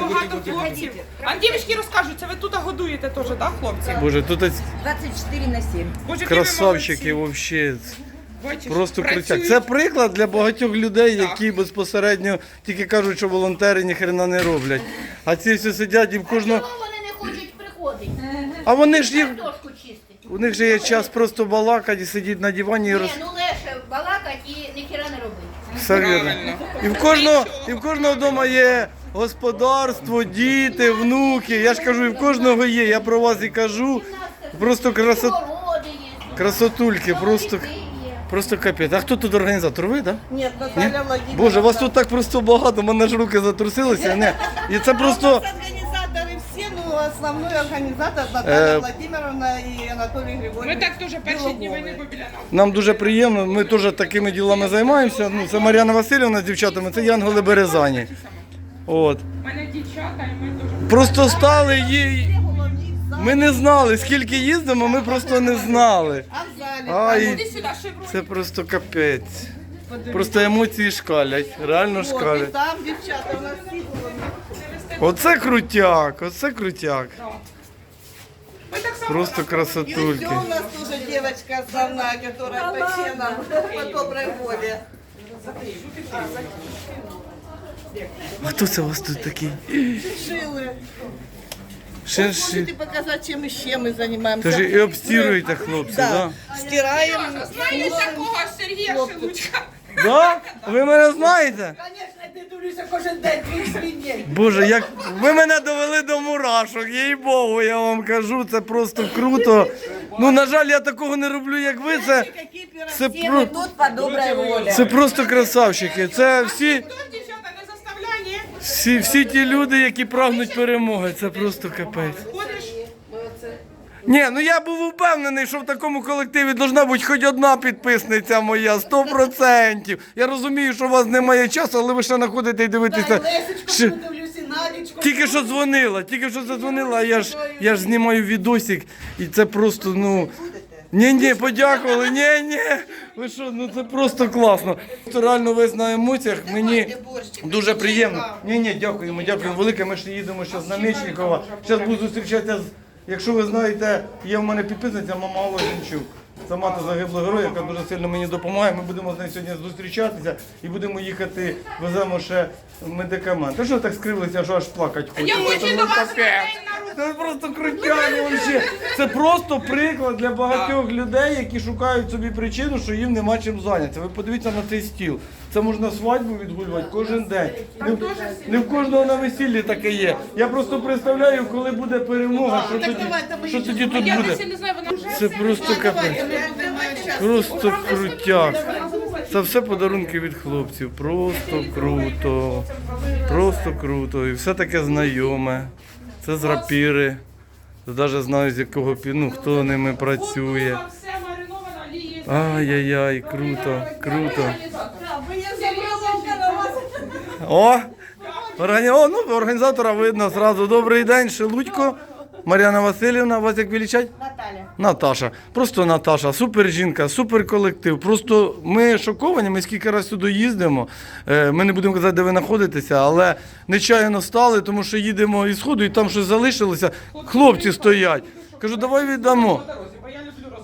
багато хлопців. А дівчатки розкажуть, це ви тут годуєте теж, так, хлопці? Боже, тут ось 24 на 7. Боже, які ви красавчики молодці. взагалі. Бачиш, Просто працюють. Це приклад для багатьох людей, які безпосередньо тільки кажуть, що волонтери ніхрена не роблять. А ці всі сидять і в кожного. Вони не хочуть приходити? А вони ж їх. Картошку чистити. У них же є час просто балакати сидіти на дивані і роз... Ні, ну легше балакати і ніхіра не робити. Все вірно. І в кожного, і в кожного вдома є господарство, діти, внуки. Я ж кажу, і в кожного є. Я про вас і кажу. Просто красот... Красотульки, просто, просто капець. А хто тут організатор? Ви, так? Да? Нет, Наталья Владимировна. Боже, вас тут так просто багато, мене ж руки затрусилися. Не. І це А у просто. нас организаторы все, ну основной организатор Наталья Э, Владимировна и Анатолий Ми так дуже перші дні війни бо біля. Нам дуже приємно, ми теж такими ділами займаємося. Ну, це Мар'яна Васильівна з дівчатами, це Янголи Березані. От. Мене дівчата, і ми дуже Просто стали їй. Ми не знали, скільки їздимо, ми просто не знали. А в зале? Ай, Іди сюди, шеврон. це просто капець. Просто емоції шкалять, реально шкалять. там девчата у нас всі головні. Оце крутяк, оце крутяк. Ми так само Просто И красотульки. у нас тоже девочка основная, которая по ченам, по доброй воле. А хто це у вас тут такий? Шилы. Шерші. Можете показать, чем еще мы занимаемся? Тож і обстіруєте, хлопці, Да. так? Стираем. Знаєте такого Сергія Шелудька? Да? Ви мене знаєте? Конечно, ти дивлюся кожен день твоїх свиней. Боже, як ви мене довели до мурашок, їй Богу, я вам кажу, це просто круто. Ну, на жаль, я такого не роблю, як ви. Це, Які пироги. це, Все про, мы тут по доброй воле. це просто красавчики. Це всі, Хто дівчата не заставляє, ні? всі, всі ті люди, які прагнуть перемоги. Це просто капець. Ні, ну я був упевнений, що в такому колективі должна бути хоч одна підписниця моя, 100%. Я розумію, що у вас немає часу, але ви ще знаходите і дивитеся. Ще- Тільки що дзвонила, тільки що задзвонила, а я ж, я ж знімаю відосик, і це просто, ну. Ні, ні, подякували, ні, ні. Ви що, ну це просто класно. Це реально весь на емоціях. Мені дуже приємно. Ні, ні, дякуємо, дякуємо велике. Ми ще їдемо зараз на Мечникова. Зараз буду зустрічатися з. Якщо ви знаєте, є в мене підписниця мама Алла Жінчук. Це мати загиблого героя, яка дуже сильно мені допомагає. Ми будемо з нею сьогодні зустрічатися і будемо їхати, веземо ще медикаменти. Та що ви так скривилися, що аж плакати я хочеться? хочу до вас таке. Це просто крутяк вообще. Це просто приклад для багатьох людей, які шукають собі причину, що їм нема чим зайнятися. Ви подивіться на цей стіл. Це можна свадьбу відгулювати кожен день. Не, в- не в кожного на весіллі таке є. Я просто представляю, коли буде перемога, що тоді, що тоді тут Я буде. досі не знаю, вона вже Це просто капець. Просто крутяк. Це все подарунки від хлопців. Просто круто. Просто круто. І все таке знайоме. Це з рапіри. Навіть знаю, з якого ну, хто ними працює. Ай-яй-яй, круто, круто. О! О, ну, організатора видно зразу. Добрий день, Шелудько. Мар'яна Васильівна, вас як величать? Наталья. Наташа, просто Наташа, супер жінка, супер колектив. Просто ми шоковані, ми скільки разів сюди їздимо. Е, Ми не будемо казати, де ви знаходитеся, але нечайно стали, тому що їдемо із ходу і там щось залишилося. Хлопці стоять. Кажу, давай віддамо.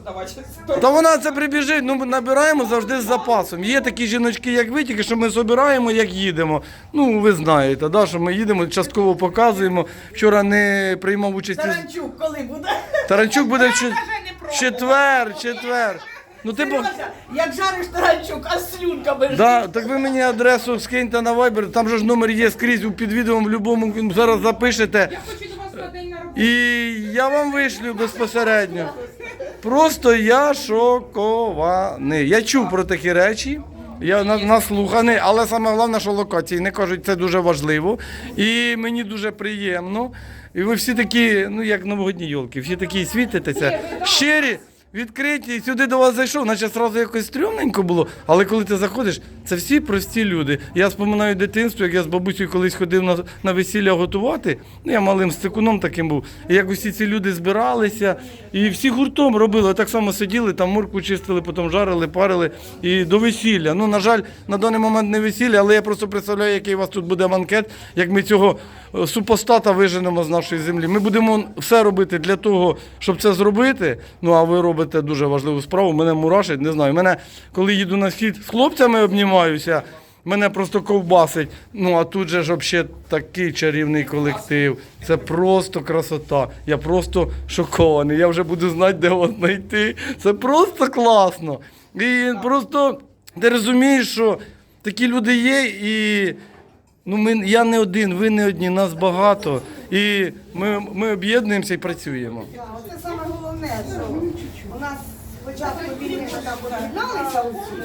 Роздавати. Та вона це прибіжить, ну ми набираємо завжди з запасом. Є такі жіночки, як ви, тільки що ми збираємо, як їдемо. Ну, ви знаєте, да, що ми їдемо, частково показуємо. Вчора не приймав участь. Таранчук, коли буде? Таранчук буде в чет- четвер, четвер. Ну ти бо... Як жариш таранчук, а з слюнками. Да, так ви мені адресу скиньте на Viber, там же ж номер є скрізь у під відео, в будь-якому зараз запишете. Я хочу до вас на день на роботу. І я вам вишлю безпосередньо. Просто я шокований. Я чув про такі речі. Я наслуханий, але саме головне, що локації не кажуть, це дуже важливо. І мені дуже приємно. І ви всі такі, ну як новогодні йолки, всі такі світитеся. Щирі, відкриті, і сюди до вас зайшов, наче зразу якось стрьомненько було. Але коли ти заходиш, це всі прості люди. Я споминаю дитинство, як я з бабусею колись ходив на, на весілля готувати. Ну, я малим стикуном таким був. І як усі ці люди збиралися, і всі гуртом робили. Так само сиділи, там морку чистили, потім жарили, парили і до весілля. Ну, на жаль, на даний момент не весілля, але я просто представляю, який у вас тут буде банкет, як ми цього е, супостата виженемо з нашої землі. Ми будемо все робити для того, щоб це зробити. Ну а ви робите дуже важливу справу. Мене мурашить, не знаю. Мене, коли їду на схід, з хлопцями обнімаюся. Мене просто ковбасить. Ну а тут же ж взагалі такий чарівний колектив. Це просто красота. Я просто шокований. Я вже буду знати, де вас знайти. Це просто класно. І просто ти розумієш, що такі люди є, і ну, ми, я не один, ви не одні, нас багато. І ми, ми об'єднуємося і працюємо. Що у нас спочатку війни ми там об'єдналися усі.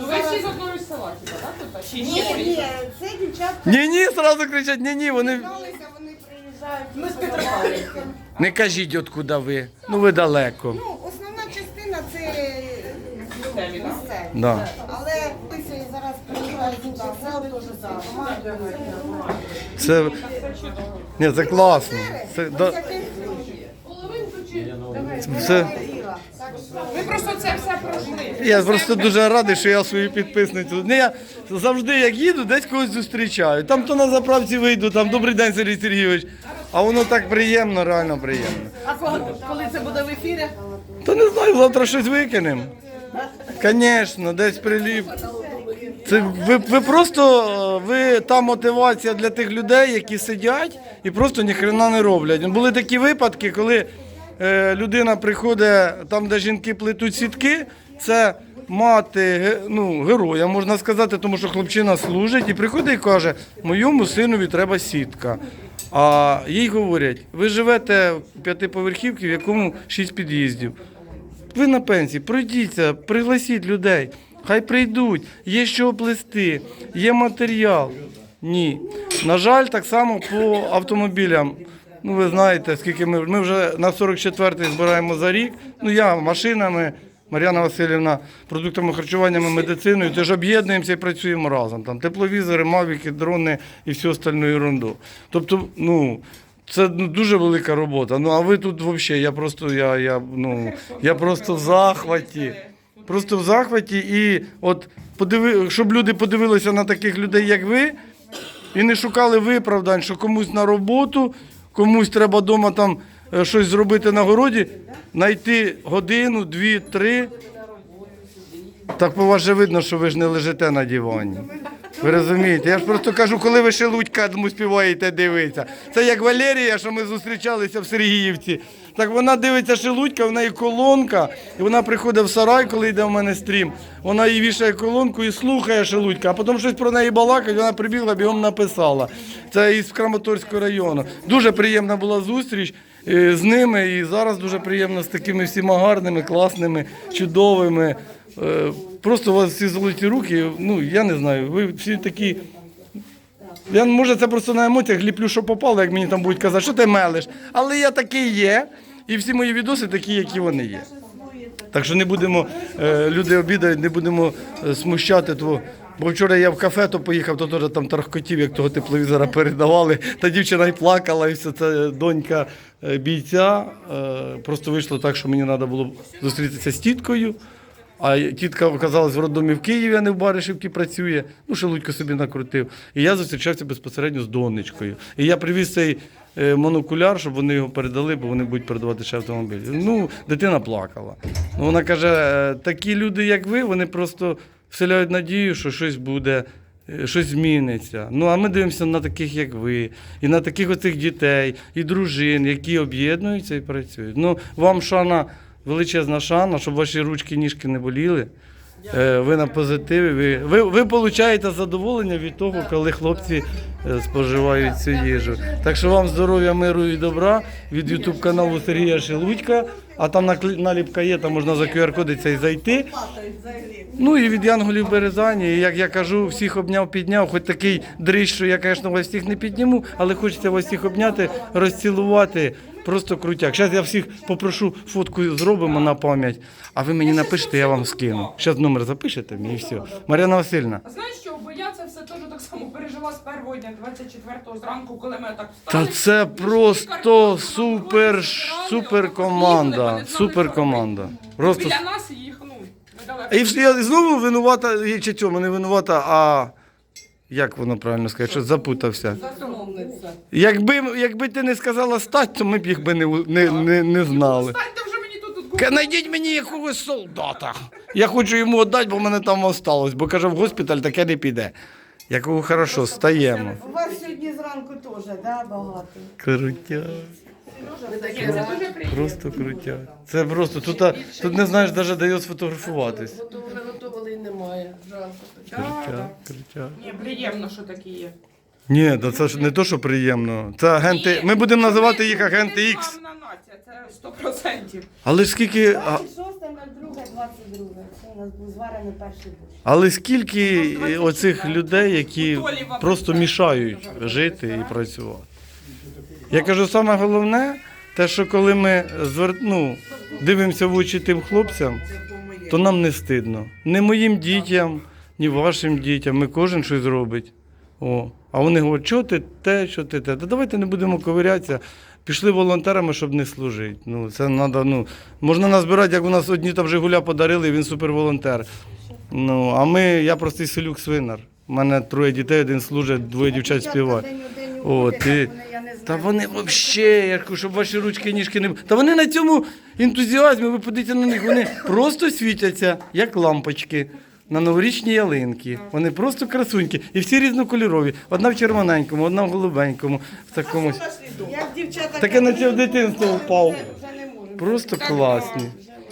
Ну, ви всі з одного села, хіба, так? Тут? Чи Ні, ще ні, це дівчатка Ні, ні, зразу кричать, ні, ні, вони. об'єдналися, вони приїжджають. Ми з Петропавлівки. Не кажіть, откуда ви. Ну ви далеко. Ну, основна частина це Місцеві, так? місцеві. Да. Але писі зараз приїжджають інших сел, теж за командою. Це, ні, це класно. Це, да, це, Ви просто це все прожили. я просто дуже радий, що я свою підписницю. Не, я завжди, як їду, десь когось зустрічаю. Там то на заправці вийду, там добрий день, Сергій Сергійович. А воно так приємно, реально приємно. А коли це буде в ефірі? Та не знаю, завтра щось викинемо. Звісно, десь приліп. Це ви, ви просто ви та мотивація для тих людей, які сидять і просто ніхрена не роблять. Були такі випадки, коли людина приходить там, де жінки плетуть сітки, це мати ну, героя, можна сказати, тому що хлопчина служить і приходить і каже, моєму синові треба сітка. А їй говорять, ви живете в п'ятиповерхівці, в якому шість під'їздів. Ви на пенсії, пройдіться, пригласіть людей. Хай прийдуть, є що оплести, є матеріал. Ні. На жаль, так само по автомобілям. Ну, ви знаєте, скільки ми, ми вже на 44-й збираємо за рік. Ну, я машинами, Мар'яна Васильівна, продуктами харчування, медициною. Теж об'єднуємося і працюємо разом. Там тепловізори, мавіки, дрони і всю остальну ерунду. Тобто, ну. Це ну, дуже велика робота. Ну а ви тут взагалі, я просто я, я, ну, я просто в захваті. Просто в захваті. І от подиви, щоб люди подивилися на таких людей, як ви, і не шукали виправдань, що комусь на роботу, комусь треба вдома там е, щось зробити на городі, знайти годину, дві, три. Так по вас же видно, що ви ж не лежите на дивані. Ви розумієте? Я ж просто кажу, коли ви шелудька тому співаєте, дивиться. Це як Валерія, що ми зустрічалися в Сергіївці. Так вона дивиться шелудька, в неї колонка, і вона приходить в сарай, коли йде в мене стрім. Вона їй вішає колонку і слухає шелудька, а потім щось про неї балакать, вона прибігла, бігом написала. Це із Краматорського району. Дуже приємна була зустріч е, з ними, і зараз дуже приємно з такими всіма гарними, класними, чудовими. Е, Просто у вас всі золоті руки, ну я не знаю, ви всі такі. Я може це просто на емоціях ліплю, що попало, як мені там будуть казати, що ти мелиш. Але я такий є, і всі мої відоси такі, які вони є. Так що не будемо, е, люди обідають, не будемо е, смущати того. Бо вчора я в кафе то поїхав, то теж там трохкотів, як того тепловізора передавали. Та дівчина й плакала, і все це донька е, бійця. Е, Просто вийшло так, що мені треба було зустрітися з тіткою. А тітка оказалась в роддомі в Києві, а не в Баришівці працює. Ну, шелудько собі накрутив. І я зустрічався безпосередньо з донечкою. І я привіз цей е, монокуляр, щоб вони його передали, бо вони будуть передавати ще автомобіль. Ну, дитина плакала. Ну, вона каже: е, такі люди, як ви, вони просто вселяють надію, що щось буде. е, Щось зміниться. Ну а ми дивимося на таких, як ви, і на таких оцих дітей, і дружин, які об'єднуються і працюють. Ну вам шана величезна шана, щоб ваші ручки, ніжки не боліли. Е, Ви на позитиві. Ви, ви, ви получаєте задоволення від того, коли хлопці е, споживають цю їжу. Так що вам здоров'я, миру і добра від ютуб каналу Сергія Шелудька. А там наклі- наліпка є, там можна за QR-коди цей зайти. Ну і від Янголів Березані, і як я кажу, всіх обняв, підняв, хоч такий дрищ, що я, звісно, вас всіх не підніму, але хочеться вас всіх обняти, розцілувати, Просто крутяк. Зараз я всіх попрошу фотку зробимо на пам'ять, а ви мені напишете, я вам скину. Зараз номер запишете мені і все. Мар'яна Васильівна. А знаєш що, бо я це все теж так само пережила з першого дня, 24-го зранку, коли ми так Та це просто супер, супер команда. Супер команда. Просто Біля нас їх, ну, недалеко. І вс- я знову винувата, і чи цьому не винувата, а як воно правильно сказати, що запутався. Якби, якби ти не сказала стать, то ми б їх би не, не, не, не знали. Станьте вже мені тут тут Ка- Найдіть мені якогось солдата. Я хочу йому віддати, бо в мене там осталось. Бо каже, в госпіталь таке не піде. Якого хорошо, стаємо. У вас сьогодні зранку теж, да, багато. Крутяк. Це дуже приємно. Просто крутяк. Це просто тут, а, тут не знаєш навіть де його сфотографуватись. То вже готували і немає. Жалко. Крутяк, крутяк. Ні, приємно, що такі є. Ні, да це ж не то, що приємно. Це агенти. Ми будемо називати їх агенти X. Незламна нація, це 100%. Але ж скільки. А, 26.02.22. Це у нас був зварений перший борщ. але скільки е, оцих людей, які просто мішають жити і працювати. Я кажу, саме головне, те, що коли ми звер... ну, дивимося в очі тим хлопцям, то нам не стидно. Не моїм дітям, ні вашим дітям. Ми кожен щось робить. О. А вони говорять, що ти те, що ти те. Та давайте не будемо ковирятися. Пішли волонтерами, щоб не служити. Ну, це надо, ну, можна назбирати, як у нас одні там Жигуля подарили, він суперволонтер. Ну, а ми, я простий селюк свинар. У мене троє дітей, один служить, двоє дівчат співають. Та вони взагалі, я кажу, щоб ваші ручки, ніжки не. Та вони на цьому ентузіазмі, ви подивіться на них, вони просто світяться, як лампочки. На новорічні ялинки. Вони просто красуньки. І всі різнокольорові. Одна в червоненькому, одна в голубенькому, в такому. Як дівчата Таке на це в дитинство впав. Просто класні.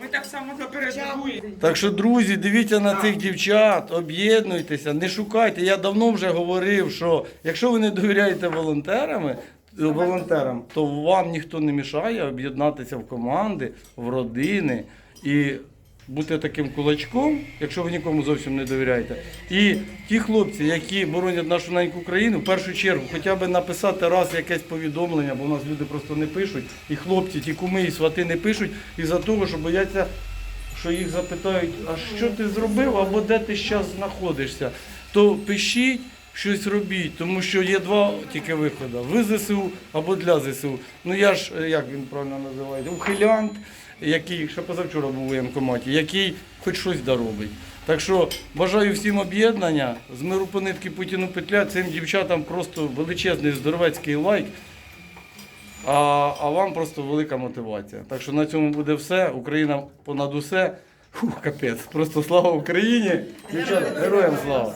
Ми так само напередуємо. Так що, друзі, дивіться на цих дівчат, об'єднуйтеся, не шукайте. Я давно вже говорив, що якщо ви не довіряєте волонтерами, волонтерам, то вам ніхто не мішає об'єднатися в команди, в родини і бути таким кулачком, якщо ви нікому зовсім не довіряєте. І ті хлопці, які боронять нашу неньку країну, в першу чергу, хоча б написати раз якесь повідомлення, бо у нас люди просто не пишуть, і хлопці, ті куми і свати не пишуть, із-за того, що бояться що їх запитають, а що ти зробив або де ти зараз знаходишся, то пишіть, щось робіть, тому що є два тільки виходи: ви ЗСУ або для ЗСУ. Ну я ж, е, як він правильно називається, ухилянт, який ще позавчора був у воєнкоматі, який хоч щось доробить. Так що бажаю всім об'єднання, з миру по нитки Путіну петля, цим дівчатам просто величезний здоровецький лайк. А, а вам просто велика мотивація. Так що на цьому буде все. Україна понад усе. Фух, капець. Просто слава Україні. Дівчата, героям слава.